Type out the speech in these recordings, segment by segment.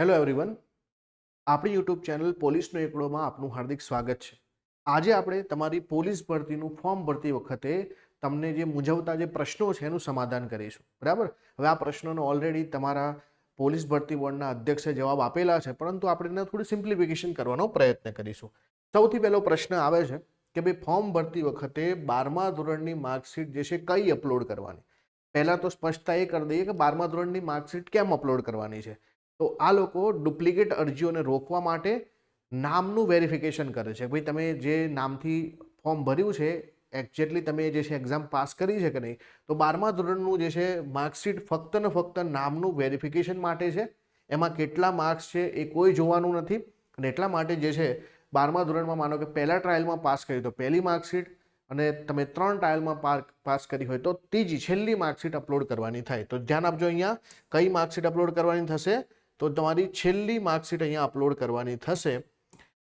Hello everyone આપણી YouTube channel પોલીસનો એકડોમાં આપનું હાર્દિક સ્વાગત છે. આજે આપણે તમારી પોલીસ ભરતીનું ફોર્મ ભરતી વખતે તમને જે મૂંઝવતા જે પ્રશ્નો છે એનું સમાધાન કરીશું. બરાબર? હવે આ પ્રશ્નોનો ઓલરેડી તમારા પોલીસ ભરતી બોર્ડના અધ્યક્ષે જવાબ આપેલા છે, પરંતુ આપણે એને થોડું સિમ્પ્લિફિકેશન કરવાનો પ્રયત્ન કરીશું. સૌથી પહેલો પ્રશ્ન આવે છે કે ભાઈ, ફોર્મ ભરતી વખતે બારમા ધોરણની માર્કશીટ જે છે કઈ અપલોડ કરવાની? પહેલાં તો સ્પષ્ટતા એ કરી દઈએ કે બારમા ધોરણની માર્કશીટ કેમ અપલોડ કરવાની છે? તો આ લોકો ડુપ્લિકેટ અરજીઓને રોકવા માટે નામનું વેરિફિકેશન કરે છે. ભાઈ, તમે જે નામથી ફોર્મ ભર્યું છે એક્ઝેક્ટલી તમે જે છે એક્ઝામ પાસ કરી છે કે નહીં, તો બારમા ધોરણનું જે છે માર્કશીટ ફક્ત ને ફક્ત નામનું વેરિફિકેશન માટે છે. એમાં કેટલા માર્ક્સ છે એ કોઈ જોવાનું નથી. અને એટલા માટે જે છે બારમા ધોરણમાં માનો કે પહેલા ટ્રાયલમાં પાસ કરી, તો પહેલી માર્કશીટ અને તમે ત્રણ ટ્રાયલમાં પાસ કરી હોય તો ત્રીજી, છેલ્લી માર્કશીટ અપલોડ કરવાની થાય. તો ધ્યાન આપજો અહીંયા, કઈ માર્કશીટ અપલોડ કરવાની થશે તો તમારી છેલ્લી માર્કશીટ અહીંયા અપલોડ કરવાની થશે.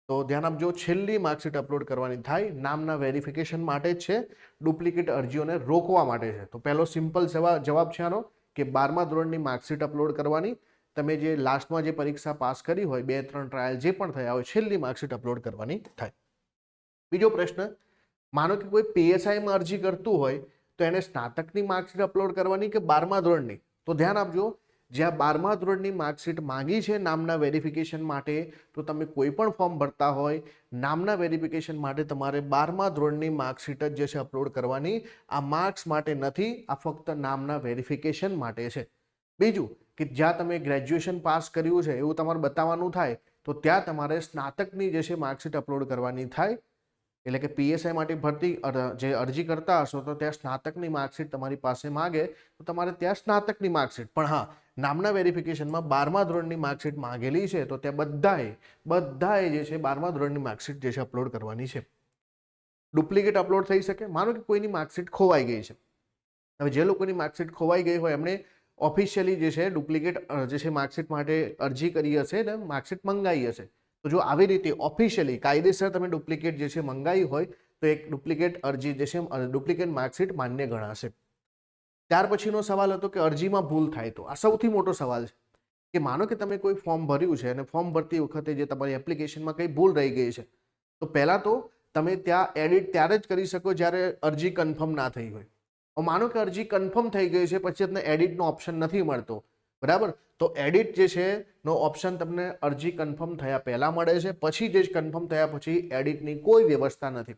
તો ધ્યાન આપજો, છેલ્લી માર્કશીટ અપલોડ કરવાની થાય, નામના વેરિફિકેશન માટે જ છે, ડુપ્લિકેટ અરજીઓને રોકવા માટે છે. તો પહેલો સિમ્પલ જવાબ છે આનો, કે બારમા ધોરણની માર્કશીટ અપલોડ કરવાની, તમે જે લાસ્ટમાં જે પરીક્ષા પાસ કરી હોય, બે, ત્રણ ટ્રાયલ જે પણ થયા હોય, છેલ્લી માર્કશીટ અપલોડ કરવાની થાય. બીજો પ્રશ્ન, માનો કે કોઈ પીએસઆઈમાં અરજી કરતું હોય, તો એને સ્નાતકની માર્કશીટ અપલોડ કરવાની કે બારમા ધોરણની? તો ધ્યાન આપજો જ્યાં બારમા ધોરણની માર્કશીટ માંગી છે નામના વેરિફિકેશન માટે, તો તમે કોઈ પણ ફોર્મ ભરતા હોય, નામના વેરિફિકેશન માટે તમારે બારમા ધોરણની માર્કશીટ જ જે છે અપલોડ કરવાની. આ માર્ક્સ માટે નથી, આ ફક્ત નામના વેરિફિકેશન માટે છે. બીજું કે જ્યાં તમે ગ્રેજ્યુએશન પાસ કર્યું છે, એવું તમારે બતાવવાનું થાય, તો ત્યાં તમારે સ્નાતકની જે છે માર્કશીટ અપલોડ કરવાની થાય. એટલે કે પીએસઆઈ માટે ભરતી જે અરજી કરતા હશો, તો ત્યાં સ્નાતકની માર્કશીટ તમારી પાસે માગે, તો તમારે ત્યાં સ્નાતકની માર્કશીટ. પણ હા નામના વેરિફિકેશનમાં બારમા ધોરણની માર્કશીટ માંગેલી છે, તો ત્યાં બધાએ બધાએ જે છે બારમા ધોરણની માર્કશીટ જે છે અપલોડ કરવાની છે. ડુપ્લિકેટ અપલોડ થઈ શકે, માનો કે કોઈની માર્કશીટ ખોવાઈ ગઈ છે. હવે જે લોકોની માર્કશીટ ખોવાઈ ગઈ હોય, એમણે ઓફિશિયલી જે છે ડુપ્લિકેટ જે છે માર્કશીટ માટે અરજી કરી હશે ને, માર્કશીટ મંગાવી હશે. તો જો આવી રીતે ઓફિશિયલી કાયદેસર તમે ડુપ્લિકેટ જે છે મંગાવી હોય, તો એક ડુપ્લિકેટ અરજી જે છે ડુપ્લિકેટ માર્કશીટ માન્ય ગણાશે. ત્યાર પછીનો સવાલ હતો કે અરજીમાં ભૂલ થાય તો. આ સૌથી મોટો સવાલ છે કે માનો કે તમે કોઈ ફોર્મ ભર્યું છે અને ફોર્મ ભરતી વખતે જે તમારી એપ્લિકેશનમાં કંઈ ભૂલ રહી ગઈ છે, તો પહેલાં તો તમે ત્યાં એડિટ ત્યારે જ કરી શકો જ્યારે અરજી કન્ફર્મ ના થઈ હોય. માનો કે અરજી કન્ફર્મ થઈ ગઈ છે, પછી તમને એડિટનો ઓપ્શન નથી મળતો. બરાબર? તો એડિટ જે છે, નો ઓપ્શન તમને અરજી કન્ફર્મ થયા પહેલાં મળે છે. પછી જે કન્ફર્મ થયા પછી એડિટની કોઈ વ્યવસ્થા નથી.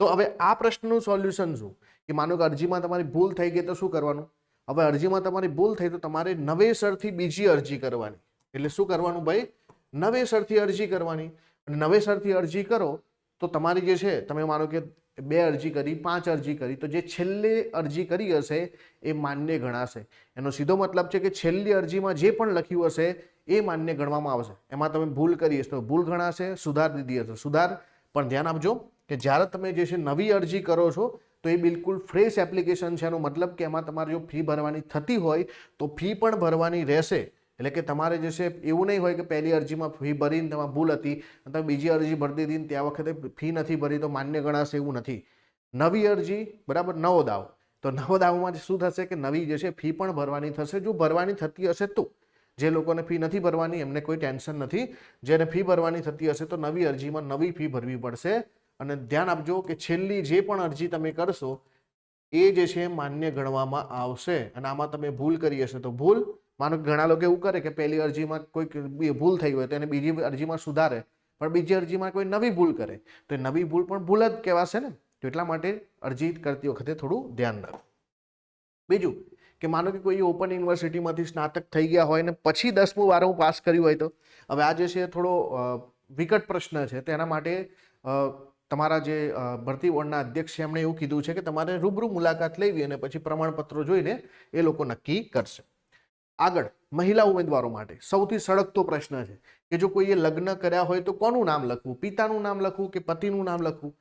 તો હવે આ પ્રશ્નનું સોલ્યુશન શું? કે માનો કે અરજીમાં તમારી ભૂલ થઈ ગઈ તો શું કરવાનું? હવે અરજીમાં તમારી ભૂલ થઈ તો તમારે નવેસરથી બીજી અરજી કરવાની. એટલે શું કરવાનું ભાઈ? નવેસરથી અરજી કરવાની. અને નવેસરથી અરજી કરો તો તમારી જે છે, તમે માનો કે બે અરજી કરી, પાંચ અરજી કરી, તો જે છેલ્લે અરજી કરી હશે એ માન્ય ગણાશે. એનો સીધો મતલબ છે કે છેલ્લી અરજીમાં જે પણ લખ્યું હશે એ માન્ય ગણવામાં આવશે. એમાં તમે ભૂલ કરી હશે તો ભૂલ ગણાશે, સુધાર દીધી હશે. સુધાર, પણ ધ્યાન આપજો. કે જ્યારે તમે જે છે નવી અરજી કરો છો, તો એ બિલકુલ ફ્રેશ એપ્લિકેશન છે. એનો મતલબ કે એમાં તમારે જો ફી ભરવાની થતી હોય, તો ફી પણ ભરવાની રહેશે. એટલે કે તમારે જે છે એવું નહીં હોય કે પહેલી અરજીમાં ફી ભરીને તેમાં ભૂલ હતી, અને તમે બીજી અરજી ભરતી હતી ત્યાં વખતે ફી નથી ભરી, તો માન્ય ગણાશે એવું નથી. નવી અરજી, બરાબર, નવો દાવ. તો નવો દાવમાં શું થશે કે નવી જે છે ફી પણ ભરવાની થશે. જો ભરવાની થતી હશે તો. જે લોકોને ફી નથી ભરવાની, એમને કોઈ ટેન્શન નથી. જેને ફી ભરવાની થતી હશે તો નવી અરજીમાં નવી ફી ભરવી પડશે. અને ધ્યાન આપજો કે છેલ્લી જે પણ અરજી તમે કરશો, એ જે છે માન્ય ગણવામાં આવશે. અને આમાં તમે ભૂલ કરી હશે તો ભૂલ. માનો ઘણા લોકો એવું કરે કે પહેલી અરજીમાં કોઈ ભૂલ થઈ હોય તો એને બીજી અરજીમાં સુધારે. પણ બીજી અરજીમાં કોઈ નવી ભૂલ કરે. તો એ નવી ભૂલ પણ ભૂલ જ કહેવાશે ને. તો એટલા માટે અરજી કરતી વખતે થોડું ધ્યાન રાખો. બીજું, કે માનો કે કોઈ ઓપન યુનિવર્સિટીમાંથી સ્નાતક થઈ ગયા હોય ને પછી દસમું વારમું પાસ કર્યું હોય તો. હવે આ જે છે થોડો વિકટ પ્રશ્ન છે. તેના માટે તમારા જે ભરતી બોર્ડના અધ્યક્ષ છે, એમણે એવું કીધું છે કે તમારે રૂબરૂ મુલાકાત લેવી અને પછી પ્રમાણપત્રો જોઈને એ લોકો નક્કી કરશે. આગળ, મહિલા ઉમેદવારો માટે સૌથી સળગતો પ્રશ્ન છે કે જો કોઈએ લગ્ન કર્યા હોય તો કોનું નામ લખવું? પિતાનું નામ લખવું કે પતિનું નામ લખવું?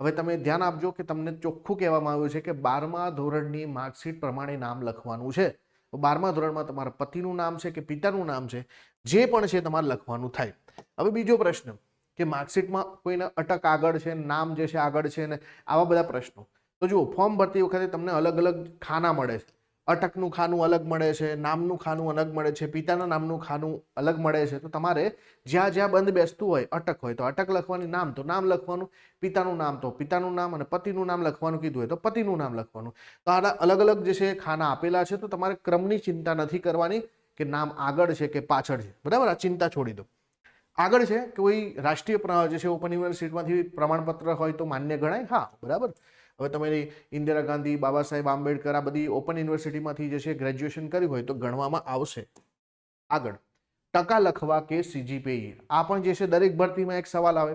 હવે તમે ધ્યાન આપજો કે તમને ચોખ્ખું કહેવામાં આવ્યું છે કે બારમા ધોરણની માર્કશીટ પ્રમાણે નામ લખવાનું છે. તો બારમા ધોરણમાં તમારા પતિનું નામ છે કે પિતાનું નામ છે? જે પણ છે તમારે લખવાનું થાય. હવે બીજો પ્રશ્ન કે માર્કશીટમાં કોઈને અટક આગળ છે, નામ જે છે આગળ છે ને આવા બધા પ્રશ્નો. તો જુઓ, ફોર્મ ભરતી વખતે તમને અલગ અલગ ખાના મળે છે. અટકનું ખાનું અલગ મળે છે, નામનું ખાનું અલગ મળે છે, પિતાના નામનું ખાનું અલગ મળે છે. તો તમારે જ્યાં જ્યાં બંધ બેસતું હોય, અટક હોય. તો અટક લખવાની નામ તો નામ લખવાનું, પિતાનું નામ તો પિતાનું નામ અને પતિનું નામ લખવાનું કીધું હોય તો પતિનું નામ લખવાનું. તો આના અલગ અલગ જે છે ખાના આપેલા છે, તો તમારે ક્રમની ચિંતા નથી કરવાની કે નામ આગળ છે કે પાછળ છે. બરાબર? આ ચિંતા છોડી દો. આગળ છે કે કોઈ રાષ્ટ્રીય જે છે ઓપન યુનિવર્સિટીમાંથી પ્રમાણપત્ર હોય તો માન્ય ગણાય? હા, બરાબર. હવે તમે ઇન્દિરા ગાંધી, બાબા સાહેબ આંબેડકર આ બધી ઓપન યુનિવર્સિટીમાંથી જે છે ગ્રેજ્યુએશન કર્યું હોય તો ગણવામાં આવશે. આગળ. ટકા લખવા કે સીજીપીઈ આ પણ જે છે દરેક ભરતીમાં એક સવાલ આવે.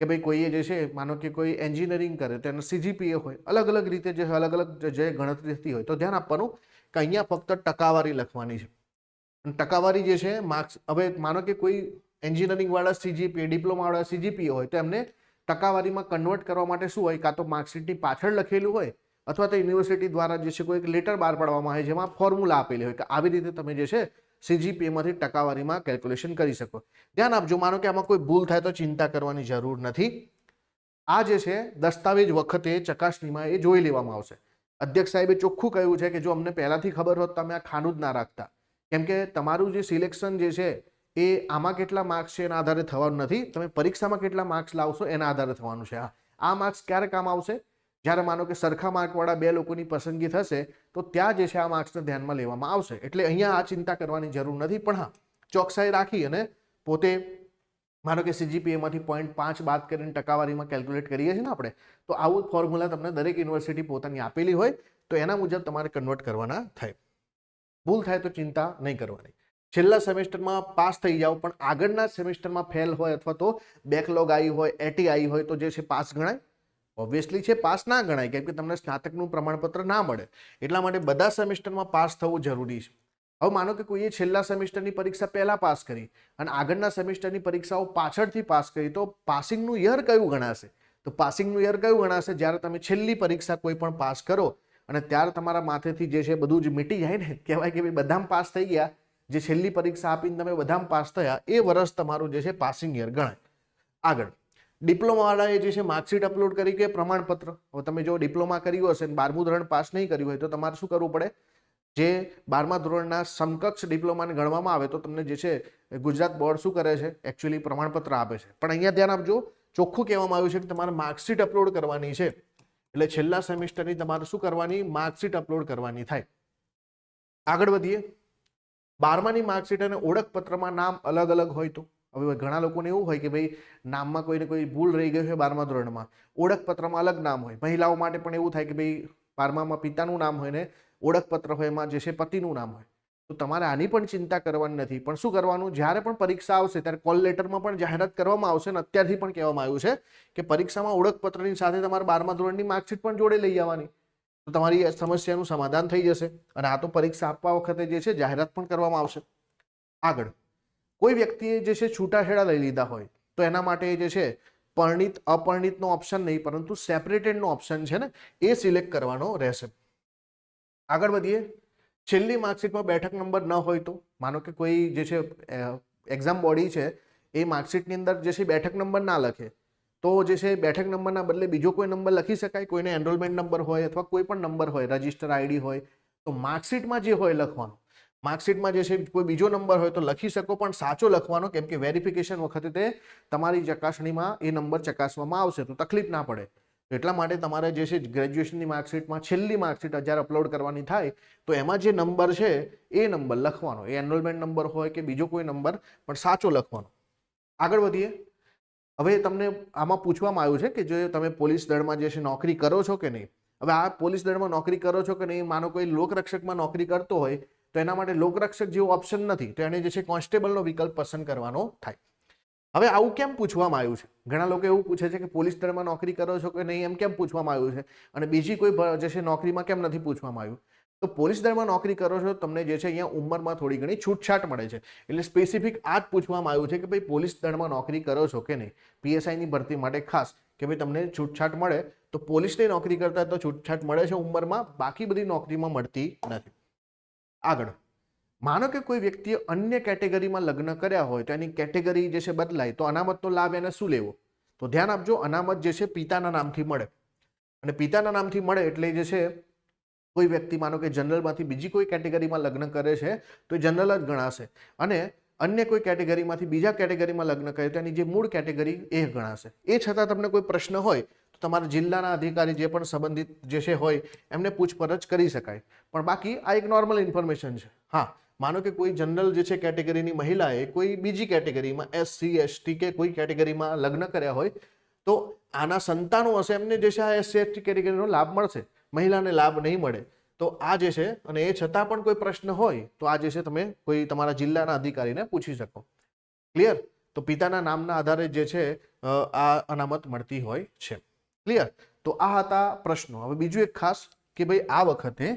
કે ભાઈ કોઈએ જે છે, માનો કે કોઈ એન્જિનિયરિંગ કરે, તો એનો સીજીપીએ હોય. અલગ અલગ રીતે જે અલગ અલગ જે ગણતરી થતી હોય તો ધ્યાન આપવાનું કે અહીંયા ફક્ત ટકાવારી લખવાની છે. ટકાવારી જે છે, માર્ક્સ હવે માનો કે કોઈ એન્જિનિયરિંગ વાળા સીજીપીએ ડિપ્લોમા વાળા સીજીપીએ હોય તો એમને ટકાવારીમાં કન્વર્ટ કરવા માટે શું હોય? કાં તો માર્કશીટની પાછળ લખેલું હોય અથવા તો યુનિવર્સિટી દ્વારા જે છે કોઈ એક લેટર બહાર પાડવામાં આવે જેમાં ફોર્મ્યુલા આપેલી હોય કે આવી રીતે તમે જે છે સીજીપીએમાંથી ટકાવારીમાં કેલ્ક્યુલેશન કરી શકો. ધ્યાન આપજો, માનો કે આમાં કોઈ ભૂલ થાય તો ચિંતા કરવાની જરૂર નથી. આ જે છે દસ્તાવેજ વખતે ચકાસણીમાં એ જોઈ લેવામાં આવશે. અધ્યક્ષ સાહેબે ચોખ્ખું કહ્યું છે કે જો અમને પહેલાંથી ખબર હોત તો અમે આ ખાનું જ ના રાખતા. કેમ કે તમારું જે સિલેક્શન જે છે એ આમાં કેટલા માર્ક્સ છે એના આધારે થવાનું નથી. તમે પરીક્ષામાં કેટલા માર્ક્સ લાવશો એના આધારે થવાનું છે. આ માર્ક્સ ક્યારે કામ આવશે? જ્યારે માનો કે સરખા માર્કવાળા બે લોકોની પસંદગી થશે, તો ત્યાં જે છે આ માર્ક્સને ધ્યાનમાં લેવામાં આવશે. એટલે અહીંયા આ ચિંતા કરવાની જરૂર નથી. પણ હા, ચોકસાઈ રાખી અને પોતે માનો કે સીજીપીએમાંથી પોઈન્ટ પાંચ બાદ કરીને ટકાવારીમાં કેલ્ક્યુલેટ કરીએ છીએ ને આપણે, તો આવું ફોર્મ્યુલા તમને દરેક યુનિવર્સિટી પોતાની આપેલી હોય, તો એના મુજબ તમારે કન્વર્ટ કરવાના થાય. ભૂલ થાય તો ચિંતા નહીં કરવાની. છેલ્લા સેમેસ્ટરમાં પાસ થઈ જાઓ, પણ આગળના સેમેસ્ટરમાં ફેલ હોય અથવા તો બેકલોગ આવી હોય એટી આવી હોય, તો જે છે પાસ ગણાય. ઓબ્વિયસલી છે, પાસ ના ગણાય, કેમ કે તમને સ્નાતકનું પ્રમાણપત્ર ના મળે. એટલા માટે બધા સેમેસ્ટરમાં પાસ થવું જરૂરી છે. હવે માનો કે કોઈએ છેલ્લા સેમેસ્ટરની પરીક્ષા પહેલા પાસ કરી અને આગળના સેમેસ્ટરની પરીક્ષાઓ પાછળથી પાસ કરી, તો પાસિંગનું યર કયું ગણાશે? તો પાસિંગનું યર કયું ગણાશે? જ્યારે તમે છેલ્લી પરીક્ષા કોઈ પણ પાસ કરો અને ત્યારે તમારા માથેથી જે છે બધું જ મીટી જાય ને, કહેવાય કે ભાઈ બધામાં પાસ થઈ ગયા જે છેલ્લી પરીક્ષા આપીને તમે બધામાં પાસ થયા, એ વર્ષ તમારું જે છે પાસિંગ યર ગણાય. આગળ. ડિપ્લોમાવાળાએ જે છે માર્કશીટ અપલોડ કરી કે પ્રમાણપત્ર. હવે તમે જો ડિપ્લોમા કર્યું હશે અને બારમું ધોરણ પાસ નહીં કર્યું હોય તો તમારે શું કરવું પડે? જે બારમા ધોરણના સમકક્ષ ડિપ્લોમાને ગણવામાં આવે તો તમને જે છે ગુજરાત બોર્ડ શું કરે છે? એકચ્યુઅલી પ્રમાણપત્ર આપે છે. પણ અહીંયા ધ્યાન આપજો, ચોખ્ખું કહેવામાં આવ્યું છે કે તમારે માર્કશીટ અપલોડ કરવાની છે. એટલે છેલ્લા સેમિસ્ટરની તમારે શું કરવાની? માર્કશીટ અપલોડ કરવાની થાય. આગળ વધીએ. બારમાની માર્કશીટ અને ઓળખપત્રમાં નામ અલગ અલગ હોય તો? હવે ઘણા લોકોને એવું હોય કે ભાઈ નામમાં કોઈને કોઈ ભૂલ રહી ગઈ હોય બારમા ધોરણમાં, ઓળખપત્રમાં અલગ નામ હોય. મહિલાઓ માટે પણ એવું થાય કે ભાઈ બારમામાં પિતાનું નામ હોય ને ઓળખપત્ર હોય એમાં જે છે પતિનું નામ હોય. તો તમારે આની પણ ચિંતા કરવાની નથી. પણ શું કરવાનું? જ્યારે પણ પરીક્ષા આવશે, ત્યારે કોલ લેટરમાં પણ જાહેરાત કરવામાં આવશે અને અત્યારથી પણ કહેવામાં આવ્યું છે કે પરીક્ષામાં ઓળખપત્રની સાથે તમારે બારમા ધોરણની માર્કશીટ પણ જોડે લઈ આવવાની. તો તમારી સમસ્યાનું સમાધાન થઈ જશે અને આ તો પરીક્ષા આપવા વખતે જે છે જાહેરાત પણ કરવામાં આવશે. આગળ, કોઈ વ્યક્તિએ જે છે છૂટાછેડા લઈ લીધા હોય, તો એના માટે જે છે પરણિત, અપરણિતનો ઓપ્શન નહીં, પરંતુ સેપરેટેડનો ઓપ્શન છે ને, એ સિલેક્ટ કરવાનો રહેશે. આગળ વધીએ, છેલ્લી માર્કશીટમાં બેઠક નંબર ન હોય તો, માનો કે કોઈ જે છે એક્ઝામ બોડી છે, એ માર્કશીટની અંદર જે છે બેઠક નંબર ના લખે તો જે છે બેઠક નંબરના બદલે બીજો કોઈ નંબર લખી શકાય, કોઈને એનરોલમેન્ટ નંબર હોય અથવા કોઈ પણ નંબર હોય, રજિસ્ટર આઈડી હોય, તો માર્કશીટમાં જે હોય લખવાનું. માર્કશીટમાં જે છે કોઈ બીજો નંબર હોય તો લખી શકો, પણ સાચો લખવાનો, કેમ કે વેરિફિકેશન વખતે તે તમારી ચકાસણીમાં એ નંબર ચકાસવામાં આવશે, તો તકલીફ ના પડે. એટલા માટે તમારે જે છે ગ્રેજ્યુએશનની માર્કશીટમાં છેલ્લી માર્કશીટ જ્યારે અપલોડ કરવાની થાય, તો એમાં જે નંબર છે એ નંબર લખવાનો. એ એનરોલમેન્ટ નંબર હોય કે બીજો કોઈ નંબર, પણ સાચો લખવાનો. આગળ વધીએ. હવે તમને આમાં પૂછવામાં આવ્યું છે કે જો તમે પોલીસ દળમાં જે છે નોકરી કરો છો કે નહીં? હવે આ પોલીસ દળમાં નોકરી કરો છો કે નહીં, માનો કોઈ લોકરક્ષકમાં નોકરી કરતો હોય, તો એના માટે લોકરક્ષક જેવો ઓપ્શન નથી, તો એને જે છે કોન્સ્ટેબલનો વિકલ્પ પસંદ કરવાનો થાય. હવે આવું કેમ પૂછવામાં આવ્યું છે? ઘણા લોકો એવું પૂછે છે કે પોલીસ દળમાં નોકરી કરો છો કે નહીં, એમ કેમ પૂછવામાં આવ્યું છે? અને બીજી કોઈ જે છે નોકરીમાં કેમ નથી પૂછવામાં આવ્યું? તો પોલીસ દળમાં નોકરી કરો છો, તમને જે છે અહીંયા ઉંમરમાં થોડી ઘણી છૂટછાટ મળે છે. એટલે સ્પેસિફિક આ જ પૂછવામાં આવ્યું છે કે ભાઈ પોલીસ દળમાં નોકરી કરો છો કે નહીં? પીએસઆઈની ભરતી માટે ખાસ કે ભાઈ તમને છૂટછાટ મળે, તો પોલીસની નોકરી કરતા તો છૂટછાટ મળે છે ઉંમરમાં, બાકી બધી નોકરીમાં મળતી નથી. આગળ. માનો કે કોઈ વ્યક્તિએ અન્ય કેટેગરીમાં લગ્ન કર્યા હોય, તો એની કેટેગરી જે છે બદલાય, તો અનામતનો લાભ એને શું લેવો? તો ધ્યાન આપજો, અનામત જે છે પિતાના નામથી મળે. અને પિતાના નામથી મળે એટલે જે છે કોઈ વ્યક્તિ માનો કે જનરલમાંથી બીજી કોઈ કેટેગરીમાં લગ્ન કરે છે, તો એ જનરલ જ ગણાશે. અને અન્ય કોઈ કેટેગરીમાંથી બીજા કેટેગરીમાં લગ્ન કરે, તો એની જે મૂળ કેટેગરી એ ગણાશે. એ છતાં તમને કોઈ પ્રશ્ન હોય, તો તમારા જિલ્લાના અધિકારી જે પણ સંબંધિત જે છે હોય, એમને પૂછપરછ કરી શકાય. પણ બાકી આ એક નોર્મલ ઇન્ફોર્મેશન છે. હા, માનો કે કોઈ જનરલ જે છે કેટેગરીની મહિલાએ કોઈ બીજી કેટેગરીમાં એસસી એસટી કે કોઈ કેટેગરીમાં લગ્ન કર્યા હોય, તો આના સંતાનો હશે એમને જે છે આ એસસી એસટી કેટેગરીનો લાભ મળશે. મહિલાને લાભ નહીં મળે. તો આ જે છે, અને એ છતાં પણ કોઈ પ્રશ્ન હોય, તો આ જે છે તમે કોઈ તમારા જિલ્લાના અધિકારીને પૂછી શકો. ક્લિયર તો પિતાના નામના આધારે જે છે આ અનામત મળતી હોય છે. ક્લિયર તો આ હતા પ્રશ્નો. હવે બીજું એક ખાસ કે ભાઈ આ વખતે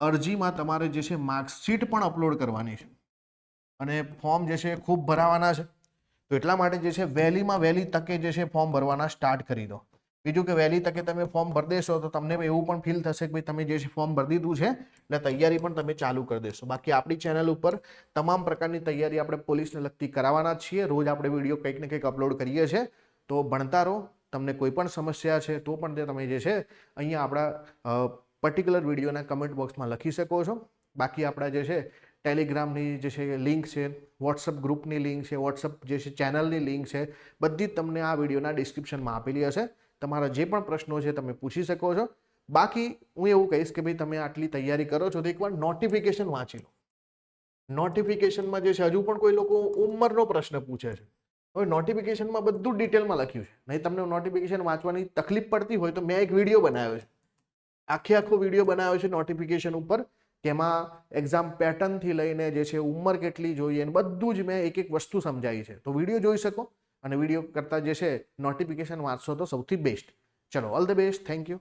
અરજીમાં તમારે જે છે, માર્કશીટ પણ અપલોડ કરવાની છે. અને ફોર્મ જે છે, ખૂબ ભરાવાના છે. તો એટલા માટે જે છે, વહેલીમાં વહેલી તકે જે છે, ફોર્મ ભરવાના સ્ટાર્ટ કરી દો. બીજું કે વહેલી તકે તમે ફોર્મ ભરી દેશો તો તમને એવું પણ ફીલ થશે કે ભાઈ તમે જે ફોર્મ ભરી દીધું છે, એટલે તૈયારી પણ તમે ચાલુ કરી દેશો. બાકી આપણી ચેનલ ઉપર તમામ પ્રકારની તૈયારી આપણે પોલીસને લગતી કરાવવાના છીએ. રોજ આપણે વીડિયો કંઈક ને કંઈક અપલોડ કરીએ છીએ. તો ભણતા રહો. તમને કોઈ પણ સમસ્યા છે તો પણ તે તમે જે છે અહીંયા આપણા પર્ટિક્યુલર વિડીયોના કમેન્ટ બોક્સમાં લખી શકો છો. બાકી આપણા જે છે ટેલિગ્રામની જે છે લિંક છે વોટ્સઅપ ગ્રુપની લિંક છે વોટ્સઅપ જે છે ચેનલની લિંક છે, બધી જ તમને આ વિડીયોના ડિસ્ક્રિપ્શનમાં આપેલી હશે. તમારા જે પણ પ્રશ્નો છે તમે પૂછી શકો છો. બાકી હું એવું કહીશ કે ભાઈ તમે આટલી તૈયારી કરો છો તો એકવાર નોટિફિકેશન વાંચી લો. નોટિફિકેશનમાં જે છે હજુ પણ કોઈ લોકો ઉંમરનો પ્રશ્ન પૂછે છે. હવે નોટિફિકેશનમાં બધું ડિટેલમાં લખ્યું છે. નહીં તમને નોટિફિકેશન વાંચવાની તકલીફ પડતી હોય તો મેં એક વીડિયો બનાવ્યો છે. આખે આખો વીડિયો બનાવ્યો છે નોટિફિકેશન ઉપર તેમાં એક્ઝામ પેટર્નથી લઈને જે છે ઉંમર કેટલી જોઈએ બધું જ મેં એક એક વસ્તુ સમજાવી છે. તો વીડિયો જોઈ શકો. અને વીડિયો કરતાં જે છે નોટિફિકેશન વાંચશો તો સૌથી બેસ્ટ ચલો all the best thank you